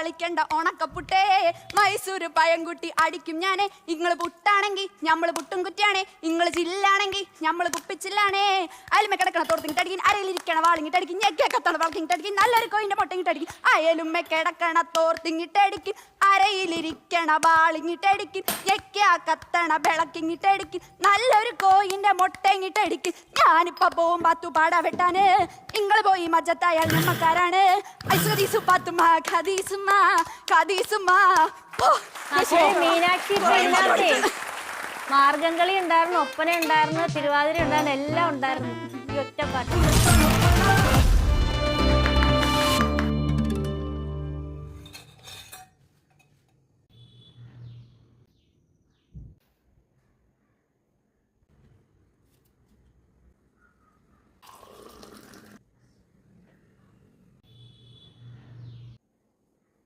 കളിക്കണ്ട ഉണക്കപ്പുട്ടേ. മൈസൂർ പഴംകുട്ടി അടിക്കും ഞാനേ. നിങ്ങൾ പുട്ടാണെങ്കിൽ ഞമ്മൾ പുട്ടും കുറ്റിയാണേ. നിങ്ങൾ ചില്ലാണെങ്കിൽ ഞമ്മൾ കുപ്പിച്ചില്ലാണേ. അയലുമ കിടക്കണ തോർത്തിങ്ങിട്ടടിക്കും അരയിലിരിക്കണ വാളിങ്ങിട്ടടിക്കും ഞെക്കത്തണ കത്തണ വളക്കിങ്ങിട്ടടിക്കും നല്ലൊരു കോയിന്റെ പൊട്ടിങ്ങിട്ടടിക്കും അയലുമ്മ കിടക്കണ തോർത്തിങ്ങിട്ടടിക്കും അരയിലിരിക്കണ വാളിങ്ങിട്ടടിക്കും ഞെക്കിയ കത്തണ വിളക്കിങ്ങിട്ടടിക്കും നല്ലൊരു കോയിന്റെ മുട്ടങ്ങിട്ടടിക്കും ഞാനിപ്പോ പോവും പത്തു പാട വെട്ടാന് നിങ്ങൾ പോയി മജത്തായാൽ നമ്മക്കാരാണ്. ഐശ്വരീസു ഖദീസുമാ മീനാക്ഷി ഇതിനകത്തെ മാർഗംകളി ഉണ്ടായിരുന്നു ഒപ്പന ഉണ്ടായിരുന്നു തിരുവാതിര ഉണ്ടായിരുന്നു എല്ലാം ഉണ്ടായിരുന്നു. ഈ ഒറ്റ പാട്ട്